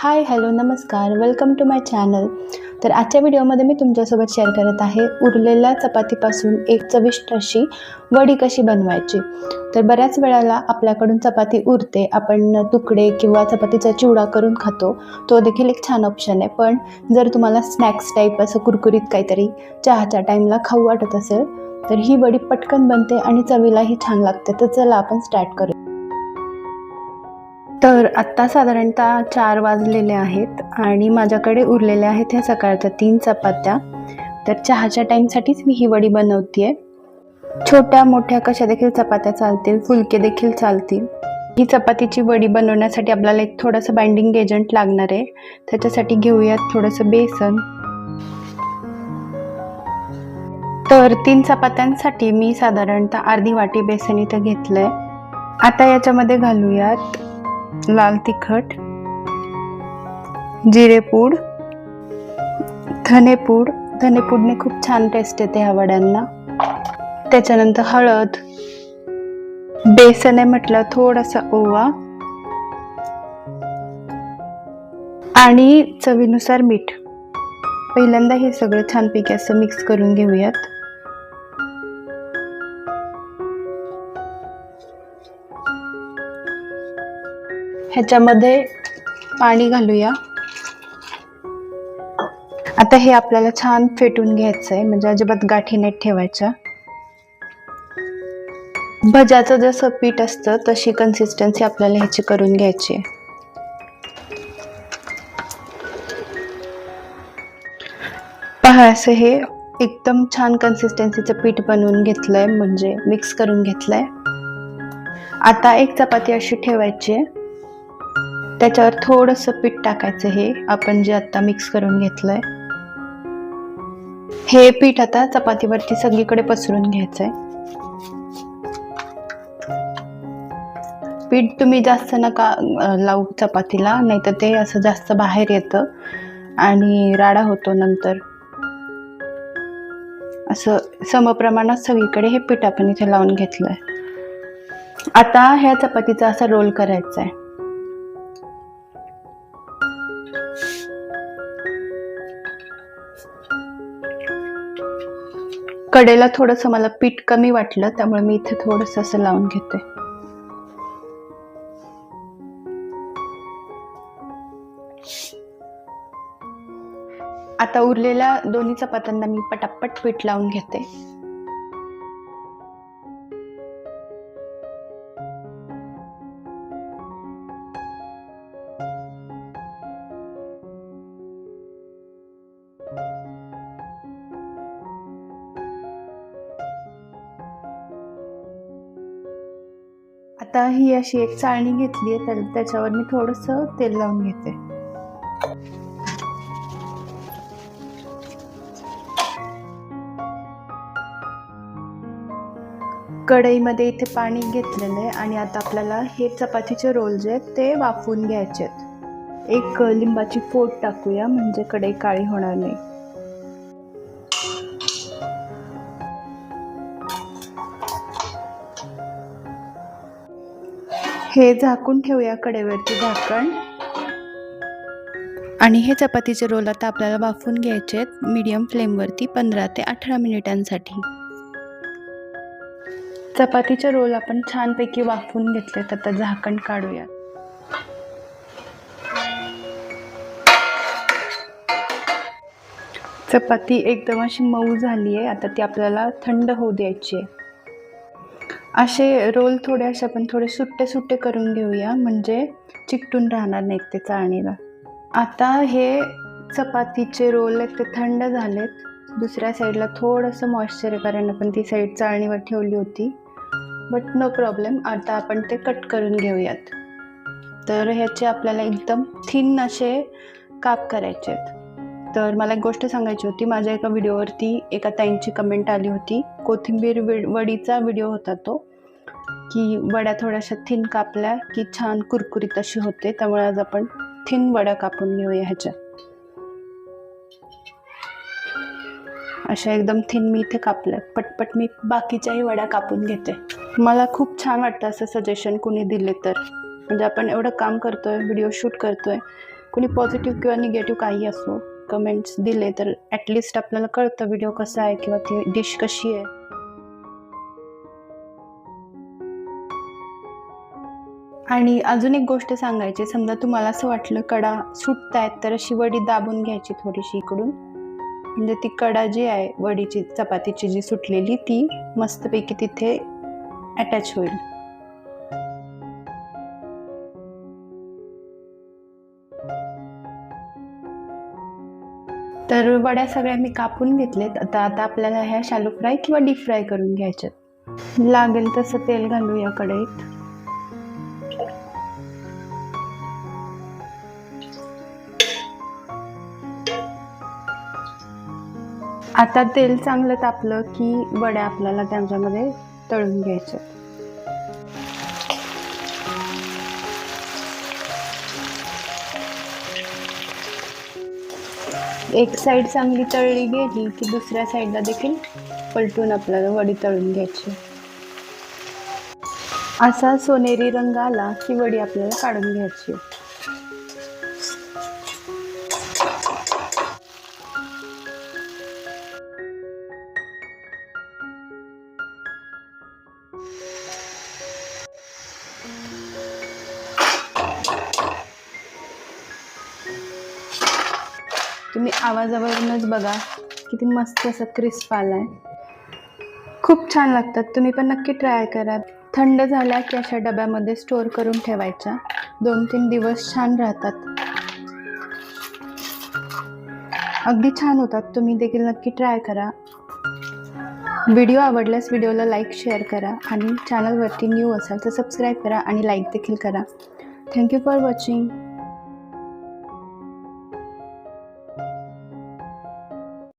हाय hello नमस्कार. Welcome to my channel तर आजच्या व्हिडिओमध्ये मी तुमच्यासोबत शेअर करत आहे उरलेल्या चपातीपासून एक चविष्ट अशी वडी कशी बनवायची. तर बऱ्याच वेळेला आपल्याकडून चपाती उरते. आपण तुकडे किंवा चपातीचा चिवडा करून खातो. तो देखील एक छान ऑप्शन आहे. पण जर तुम्हाला स्नॅक्स टाईप असं कुरकुरीत काहीतरी चहाच्या टाईमला खाऊ वाटत असेल तर ही वडी पटकन बनते आणि चवीलाही छान लागते. तर चला आपण स्टार्ट करू तर आत्ता साधारणतः चार वाजलेले आहेत आणि माझ्याकडे उरलेल्या आहेत ह्या सकाळच्या तीन चपात्या. तर चहाच्या टाईमसाठीच मी ही वडी बनवते आहे छोट्या मोठ्या कशा देखील चपात्या चालतील फुलके देखील चालतील. ही चपातीची वडी बनवण्यासाठी आपल्याला एक थोडंसं बाइंडिंग एजंट लागणार आहे. त्याच्यासाठी घेऊयात थोडंसं बेसन. तर तीन चपात्यांसाठी मी साधारणतः अर्धी वाटी बेसन इथं घेतलंय. आता याच्यामध्ये घालूयात लाल तिखट जिरेपूड धनेपूड धनेपूडने खूप छान टेस्ट येते ह्या वड्यांना. त्याच्यानंतर हळद बेसन आहे म्हटलं थोडासा ओवा आणि चवीनुसार मीठ. पहिल्यांदा हे सगळं छानपैकी असं मिक्स करून घेऊयात. ह्याच्यामध्ये पाणी घालूया. आता हे आपल्याला छान फेटून घ्यायचं आहे म्हणजे अजिबात गाठी नाहीत ठेवायच्या. भज्याचं जसं पीठ असतं तशी कन्सिस्टन्सी आपल्याला ह्याची करून घ्यायची आहे. पहा असं हे एकदम छान कन्सिस्टन्सीचं पीठ बनवून घेतलंय म्हणजे मिक्स करून घेतलंय. आता एक चपाती अशी ठेवायची आहे. त्याच्यावर थोडंसं पीठ टाकायचं हे. आपण जे आत्ता मिक्स करून घेतलंय. हे पीठ आता चपातीवरती सगळीकडे पसरून घ्यायचं आहे पीठ तुम्ही जास्त नका लावू चपातीला नाही तर ते असं जास्त बाहेर येतं आणि राडा होतो नंतर. असं समप्रमाणात सगळीकडे हे पीठ आपण इथे लावून घेतलं आहे आता ह्या चपातीचा असा रोल करायचा आहे कडेला थोडंसं मला पीठ कमी वाटलं त्यामुळे मी इथे थोडंसं असं लावून घेते. आता उरलेल्या दोन्ही चपात्यांना मी पटापट पीठ लावून घेते. आता ही अशी एक चाळणी घेतली आहे तर त्याच्यावर मी थोडंसं तेल लावून घेते. कढईमध्ये इथे पाणी घेतलेलं आहे आणि आता आपल्याला हे चपातीचे रोल जे आहेत ते वाफवून घ्यायचे आहेत. एक लिंबाची फोड टाकूया म्हणजे कढई काळी होणार नाही. हे झाकून ठेवूया कडेवरती झाकण. आणि हे चपातीचे रोल आता आपल्याला वाफवून घ्यायचे आहेत मीडियम फ्लेमवरती पंधरा ते अठरा मिनिटांसाठी. चपातीचे रोल आपण छानपैकी वाफून घेतलेत आता झाकण काढूया चपाती एकदम अशी मऊ झाली आहे आता ती आपल्याला थंड होऊ द्यायची आहे असे रोल थोडे असे आपण थोडे सुट्टे सुट्टे करून घेऊया. म्हणजे चिकटून राहणार नाहीत ते चाळणीला. आता हे चपातीचे रोल आहेत ते थंड झालेत. दुसऱ्या साईडला थोडंसं मॉइश्चर कारण आपण ती साईड चाळणीवर ठेवली होती. बट नो प्रॉब्लेम आता आपण ते कट करून घेऊयात. तर ह्याचे आपल्याला एकदम थिन असे काप करायचे आहेत. तर मला एक गोष्ट सांगायची होती. माझ्या एका व्हिडिओवरती एका ताईंची कमेंट आली होती. कोथिंबीर वि वडीचा व्हिडिओ होता तो की वड्या थोड्याशा थिन कापल्या की छान कुरकुरीत अशी होते. त्यामुळे आज आपण थिन वड्या कापून घेऊया ह्याच्या. अशा एकदम थिन मी इथे कापल्या. पटपट मी बाकीच्याही वड्या कापून घेते. मला खूप छान वाटतं असं सजेशन कुणी दिले तर. म्हणजे आपण एवढं काम करतोय व्हिडिओ शूट करतोय. कुणी पॉझिटिव्ह किंवा निगेटिव्ह काही असो कमेंट्स दिले तर ॲटलिस्ट आपल्याला कळतं व्हिडिओ कसा आहे किंवा ती डिश कशी आहे. आणि अजून एक गोष्ट सांगायची समजा तुम्हाला असं वाटलं कडा सुटतायत तर अशी वडी दाबून घ्यायची थोडीशी इकडून. म्हणजे ती कडा जी आहे वडीची चपातीची जी सुटलेली ती मस्तपैकी तिथे अटॅच होईल. तर वड्या सगळ्या मी कापून घेतलेत. आता आता आपल्याला ह्या शालू फ्राय किंवा डीप फ्राय करून घ्यायच्यात. लागेल तसं तेल घालू या कढईत. आता तेल चांगलं तापलं की वड्या आपल्याला त्यांच्यामध्ये तळून घ्यायच्या एक साईड चांगली तळली गेली की दुसऱ्या साईडला देखील पलटून आपल्याला वडी तळून घ्यायची. असा सोनेरी रंग आला की वडी आपल्याला काढून घ्यायची. तुम्ही आवाजावरूनच बघा. किती मस्त असं क्रिस्प आहे खूप छान लागतात. तुम्ही पण नक्की ट्राय करा. थंड झाल्या की अशा डब्यामध्ये स्टोअर करून ठेवायच्या. दोन तीन दिवस छान राहतात. अगदी छान होतात. तुम्ही देखील नक्की ट्राय करा. व्हिडिओ आवडल्यास व्हिडिओला लाईक शेअर करा आणि चॅनलवरती न्यू असाल तर सबस्क्राईब करा आणि लाईक देखील करा. Thank you for watching